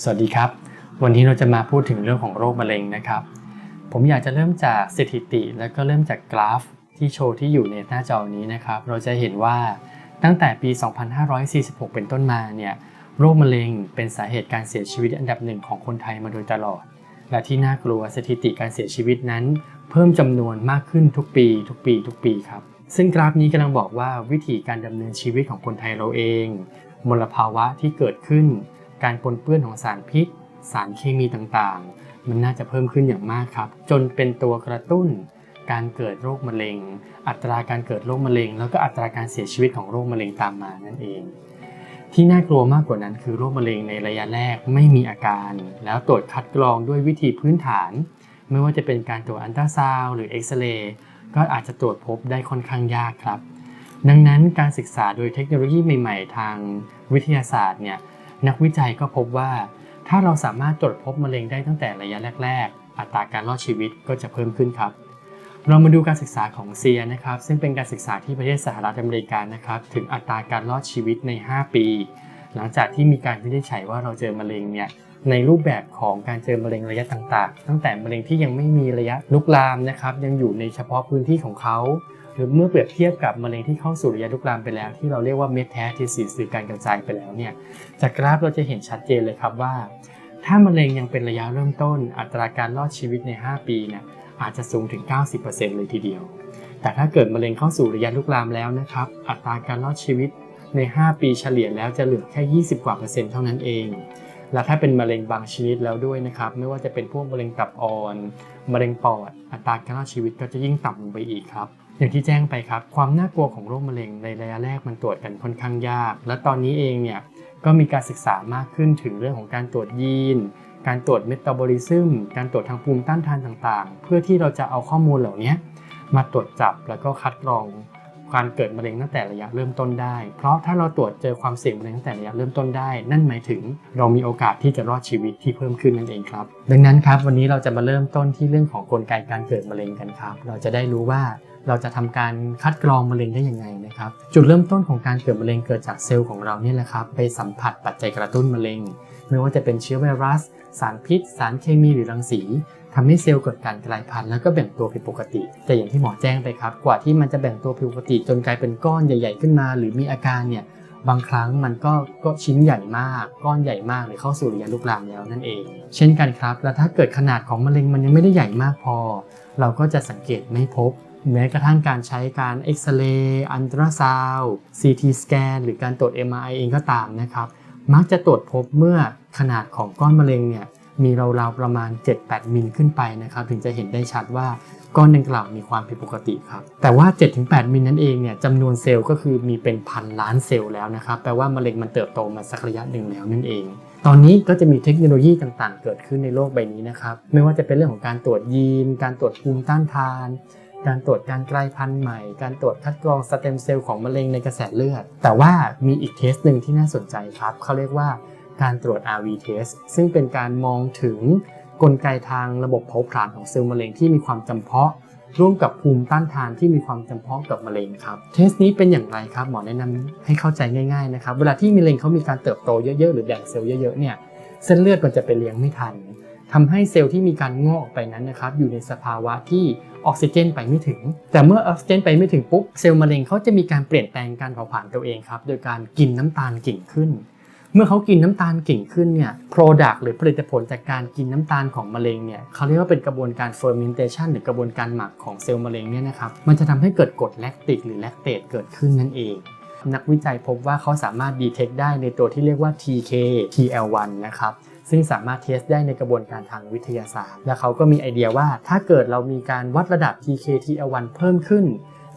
สวัสดีครับ วันนี้เราจะมาพูดถึงเรื่องของโรคมะเร็งนะครับ ผมอยากจะเริ่มจากสถิติ แล้วก็เริ่มจากกราฟ ที่โชว์ที่อยู่ในหน้าจอนี้นะครับ เราจะเห็นว่าตั้งแต่ปี 2546 เป็นต้นมาเนี่ยโรคมะเร็งเป็นสาเหตุการเสียชีวิตอันดับหนึ่งของคนไทยมาโดยตลอด และที่น่ากลัวสถิติการเสียชีวิตนั้น เพิ่มจำนวนมากขึ้นทุกปี ทุกปี ทุกปีครับ ซึ่งกราฟนี้กำลังบอกว่าวิธีการดำเนินชีวิตของคนไทยเราเอง มลภาวะที่เกิดขึ้น การปนเปื้อนของสารพิษ สารเคมีต่างๆ มันน่าจะเพิ่มขึ้นอย่างมากครับ จนเป็นตัวกระตุ้น การเกิดโรคมะเร็ง อัตราการเกิดโรคมะเร็ง แล้วก็อัตราการเสียชีวิตของโรคมะเร็งตามมานั่นเอง ที่น่ากลัวมากกว่านั้นคือโรคมะเร็งในระยะแรกไม่มีอาการ แล้วตรวจคัดกรองด้วยวิธีพื้นฐาน ไม่ว่าจะเป็นการตรวจอันตราซาวหรือเอ็กซเรย์ก็อาจจะตรวจพบได้ค่อนข้างยากครับดังนั้นการศึกษาโดยเทคโนโลยีใหม่ ๆ ทางวิทยาศาสตร์เนี่ย นักวิจัยก็พบว่า ถ้าเราสามารถตรวจพบมะเร็งได้ตั้งแต่ระยะแรก ๆ อัตราการรอดชีวิตก็จะเพิ่มขึ้นครับ เรามาดูการศึกษาของเซียนะครับ ซึ่งเป็นการศึกษาที่ประเทศสหรัฐอเมริกานะครับ ถึงอัตราการรอดชีวิตใน 5 ปี หลังจากที่มีการวินิจฉัยว่าเราเจอมะเร็งเนี่ยในรูปแบบของการเจอมะเร็งระยะต่างๆ ตั้งแต่มะเร็งที่ยังไม่มีระยะลุกลามนะครับ ยังอยู่ในเฉพาะพื้นที่ของเขา หรือเมื่อเปรียบเทียบกับมะเร็งที่เข้าสู่ระยะลุกลามไปแล้ว ที่เราเรียกว่าเมต a ท a ซิสหรือการกระจายไปแล้วเนี่ยจากกราฟเราจะเห็นชัดเจนเลยครับว่า ถ้ามะเร็งยังเป็นระยะเริ่มต้น อัตราการรอดชีวิตใน 5 ปีเนี่ยอาจจะสูงถึง 90%เลยทีเดียว แต่ถ้าเกิดมะเร็งเข้าสู่ระยะลุกลามแล้วนะครับ อัตราการรอดชีวิตใน 5 ปีเฉลี่ยแล้วจะเหลือแค่ 20 กว่าเปอร์เซ็นต์เท่านั้นเอง และถ้าเป็นมะเร็งบางชนิดแล้วด้วยนะครับ ไม่ว่าจะเป็นพวกมะเร็งตับอ่อน มะเร็งปอด อัตราการรอดชีวิตก็จะยิ่งต่ำลงไปอีกครับ อย่างที่แจ้งไปครับ ความน่ากลัวของโรคมะเร็งในระยะแรกมันตรวจกันค่อนข้างยาก และตอนนี้เองเนี่ยก็มีการศึกษามากขึ้นถึงเรื่องของการตรวจยีน การตรวจเมตาบอลิซึม การตรวจทางภูมิต้านทานต่างๆ เพื่อที่เราจะเอาข้อมูลเหล่านี้มาตรวจจับแล้วก็คัดกรองการเกิดมะเร็งตั้งแต่ระยะเริ่มต้นได้ เพราะถ้าเราตรวจเจอความเสี่ยงมะเร็งตั้งแต่ระยะเริ่มต้นได้ นั่นหมายถึงเรามีโอกาสที่จะรอดชีวิตที่เพิ่มขึ้นนั่นเองครับ ดังนั้นครับวันนี้เราจะมาเริ่มต้นที่เรื่องของกลไกการเกิดมะเร็งกันครับ เราจะได้รู้ว่า เราจะทำการคัดกรองมะเร็งได้ยังไงนะครับ จุดเริ่มต้นของการเกิดมะเร็งเกิดจากเซลล์ของเราเนี่ยแหละครับไปสัมผัสปัจจัยกระตุ้นมะเร็ง ไม่ว่าจะเป็นเชื้อไวรัส สารพิษ สารเคมีหรือรังสีทำให้เซลล์เกิดการกลายพันธุ์แล้วก็แบ่งตัวผิดปกติ แต่อย่างที่หมอแจ้งไปครับ กว่าที่มันจะแบ่งตัวผิดปกติ จนกลายเป็นก้อนใหญ่ ๆ ขึ้นมา หรือมีอาการเนี่ยบางครั้งมันก็ก็ชิ้นใหญ่มาก ก้อนใหญ่มากหรือเข้าสู่ระยะลุกลามแล้วนั่นเอง เช่นกันครับ แล้วถ้าเกิดขนาดของมะเร็งมันยังไม่ได้ใหญ่มากพอ เราก็จะสังเกตไม่พบ แม้กระทั่งการใช้การเอ็กซเรย์อันตราซาวด์ซีทีสแกนหรือการตรวจ MRI เองก็ตามนะครับ มักจะตรวจพบเมื่อขนาดของก้อนมะเร็งเนี่ยมีราวๆประมาณ 7-8 มิลขึ้นไปนะครับถึงจะเห็นได้ชัดว่าก้อนดังกล่าวมีความผิดปกติครับ แต่ว่า 7-8 มิลนั่นเองเนี่ยจำนวนเซลล์ก็คือมีเป็นพันล้านเซลล์แล้วนะครับ แปลว่ามะเร็งมันเติบโตมาสักระยะหนึ่งแล้วนั่นเอง ตอนนี้ก็จะมีเทคโนโลยีต่างๆ เกิดขึ้นในโลกใบนี้นะครับ ไม่ว่าจะเป็นเรื่องของการตรวจยีน การตรวจภูมิต้านทาน การตรวจการกลายพันธุ์ใหม่ การตรวจคัดกรองสเต็มเซลล์ของมะเร็งในกระแสเลือด แต่ว่ามีอีกเทสหนึ่งที่น่าสนใจครับเขาเรียกว่าการตรวจ RV test ซึ่งเป็นการมองถึงกลไกทางระบบเผาผลาญของเซลล์มะเร็งที่มีความจำเพาะ ร่วมกับภูมิต้านทานที่มีความจำเพาะกับมะเร็งครับ เทสนี้เป็นอย่างไรครับ หมอแนะนำให้เข้าใจง่ายๆนะครับ เวลาที่มะเร็งเขามีการเติบโตเยอะๆ หรือแบ่งเซลล์เยอะๆ เนี่ยเส้นเลือดมันจะไปเลี้ยงไม่ทันทำให้เซลล์ที่มีการงอกออกไปนั้นนะครับ อยู่ในสภาวะที่ ออกซิเจนไปไม่ถึง แต่เมื่อออกซิเจนไปไม่ถึงปุ๊บเซลล์มะเร็งเขาจะมีการเปลี่ยนแปลงการเผาผลาญตัวเองครับโดยการกินน้ำตาลเก่งขึ้น เมื่อเขากินน้ำตาลเก่งขึ้นเนี่ย Product หรือผลิตผลจากการกินน้ำตาลของมะเร็งเนี่ยเขาเรียกว่าเป็นกระบวนการ fermentation หรือกระบวนการหมักของเซลล์มะเร็งเนี่ยนะครับมันจะทำให้เกิดกรดแลคติกหรือแลคเตตเกิดขึ้นนั่นเองนักวิจัยพบว่าเขาสามารถ detect ได้ในตัวที่เรียกว่า TK TL1 นะครับ ซึ่งสามารถเทสได้ในกระบวนการทางวิทยาศาสตร์ และเขาก็มีไอเดียว่าถ้าเกิดเรามีการวัดระดับ TK TL1 เพิ่มขึ้น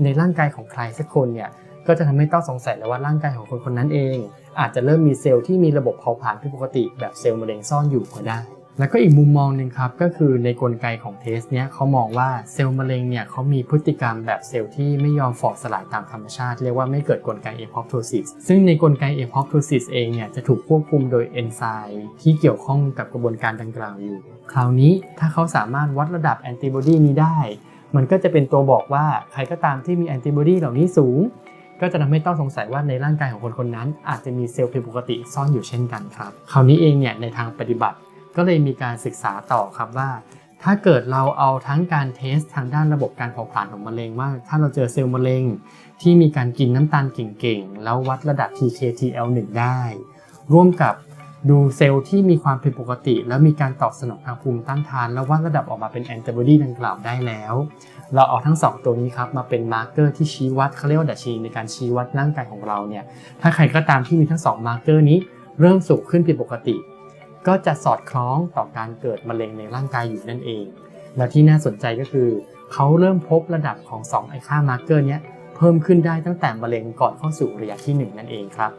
ในร่างกายของใครสักคนเนี่ยก็จะทำให้ต้องสงสัยแล้วว่าร่างกายของคนคนนั้นเอง อาจจะเริ่มมีเซลล์ที่มีระบบเผาผลาญผิดปกติแบบเซลล์มะเร็งซ่อนอยู่ก็ได้ แล้วก็อีกมุมมองหนึ่งครับก็คือในกลไกของเทสเนี้ยเขามองว่าเซลล์มะเร็งเนี่ยเขามีพฤติกรรมแบบเซลล์ที่ไม่ยอมฝ่อสลายตามธรรมชาติ เรียกว่าไม่เกิดกลไก apoptosis ซึ่งในกลไก apoptosis เองเนี่ยจะถูกควบคุมโดยเอนไซม์ที่เกี่ยวข้องกับกระบวนการดังกล่าวอยู่ คราวนี้ถ้าเขาสามารถวัดระดับแอนติบอดีนี้ได้ มันก็จะเป็นตัวบอกว่าใครก็ตามที่มีแอนติบอดีเหล่านี้สูง ก็จะทำให้ต้องสงสัยว่าในร่างกายของคนคนนั้น อาจจะมีเซลล์ผิดปกติซ่อนอยู่เช่นกันครับ คราวนี้เองเนี่ยในทางปฏิบัติ ก็เลยมีการศึกษาต่อครับว่า ถ้าเกิดเราเอาทั้งการเทสทางด้านระบบการเผาผลาญของมะเร็งว่า ถ้าเราเจอเซลล์มะเร็งที่มีการกินน้ำตาลเก่งๆ แล้ววัดระดับ TKTL1 ได้ ร่วมกับดูเซลล์ที่มีความผิดปกติ แล้วมีการตอบสนองทางภูมิต้านทาน แล้ววัดระดับออกมาเป็นแอนติบอดีดังกล่าวได้แล้ว เราเอาทั้ง 2 ตัวนี้ครับมาเป็นมาร์กเกอร์ที่ชี้วัดเขาเรียกว่าดัชนีในการชี้วัดร่างกายของเราเนี่ยถ้าใครก็ตามที่มีทั้ง 2 มาร์กเกอร์นี้เริ่มสูงขึ้นผิดปกติ ก็จะสอดคล้องต่อการเกิดมะเร็งในร่างกายอยู่นั่นเอง และที่น่าสนใจก็คือ เขาเริ่มพบระดับของ2ไอค่ามาร์เกอร์นี้เพิ่มขึ้นได้ตั้งแต่มะเร็งก่อนเข้าสู่ระยะที่ 1 นั่นเองครับ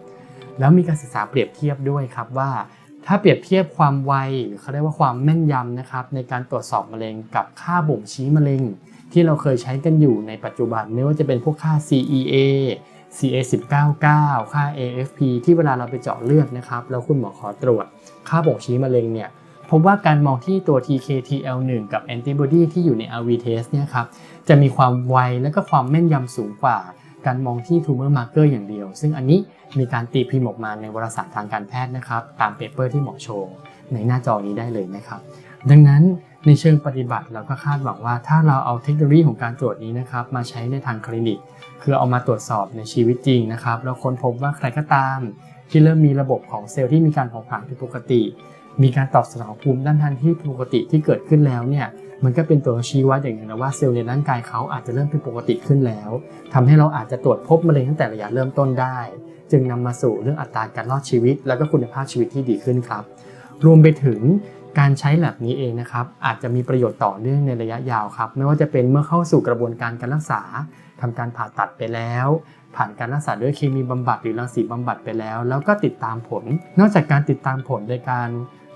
แล้วมีการศึกษาเปรียบเทียบด้วยครับว่า ถ้าเปรียบเทียบความไวหรือเขาเรียกว่าความแม่นยำนะครับในการตรวจสอบมะเร็งกับค่าบ่งชี้มะเร็ง ที่เราเคยใช้กันอยู่ในปัจจุบันไม่ว่าจะเป็นพวกค่า CEA CA199 ค่า AFP ที่เวลาเราไปเจาะเลือดนะครับ แล้วคุณหมอขอตรวจ ค่าบ่งชี้มะเร็งเนี่ยพบว่าการมองที่ตัว TKTL1 กับแอนติบอดีที่อยู่ใน RV test เนี่ยครับ จะมีความไวและก็ความแม่นยำสูงกว่า การมองที่ tumor marker อย่างเดียว ซึ่งอันนี้มีการตีพิมพ์ออกมาในวารสารทางการแพทย์นะครับ ตามเปเปอร์ที่หมอโชว์ในหน้าจอนี้ได้เลยนะครับ ดังนั้นในเชิงปฏิบัติเราก็คาดหวังว่าถ้าเราเอาเทคโนโลยีของการตรวจนี้นะครับมาใช้ในทางคลินิก คือเอามาตรวจสอบในชีวิตจริงนะครับแล้วค้นพบว่าใครก็ตาม ที่เริ่มมีระบบของเซลล์ที่มีการเผาผลาญผิดปกติ มีการตอบสนองภูมิด้านทางที่ผิดปกติที่เกิดขึ้นแล้วเนี่ยมันก็เป็นตัวชี้วัดอย่างหนึงนะว่าเซลล์ในร่างกายเขาอาจจะเริ่มผิดปกติขึ้นแล้วทำให้เราอาจจะตรวจพบมะเร็งตั้งแต่ระยะเริ่มต้นได้ จึงนำมาสู่เรื่องอัตราการรอดชีวิต และก็คุณภาพชีวิตที่ดีขึ้นครับ รวมไปถึงการใช้แลบนี้เองนะครับอาจจะมีประโยชน์ต่อเนื่องในระยะยาวครับ ไม่ว่าจะเป็นเมื่อเข้าสู่กระบวนการการรักษา ทำการผ่าตัดไปแล้ว ผ่านการรักษาด้วยเคมีบำบัดหรือรังสีบำบัดไปแล้ว แล้วก็ติดตามผล นอกจากการติดตามผลโดยการ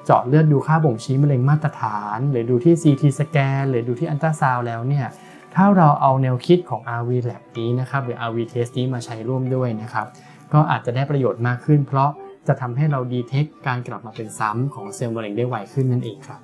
เจาะเลือดดูค่าบ่งชี้มะเร็งมาตรฐาน หรือดูที่ CT สแกนหรือดูที่อันตราซาวแล้วเนี่ยถ้าเราเอาแนวคิดของ RV Lab นี้นะครับหรือ RV Test นี้มาใช้ร่วมด้วยนะครับก็อาจจะได้ประโยชน์มากขึ้น เพราะจะทำให้เราดีเทคการกลับมาเป็นซ้ำของเซลล์มะเร็งได้ไวขึ้นนั่นเองครับ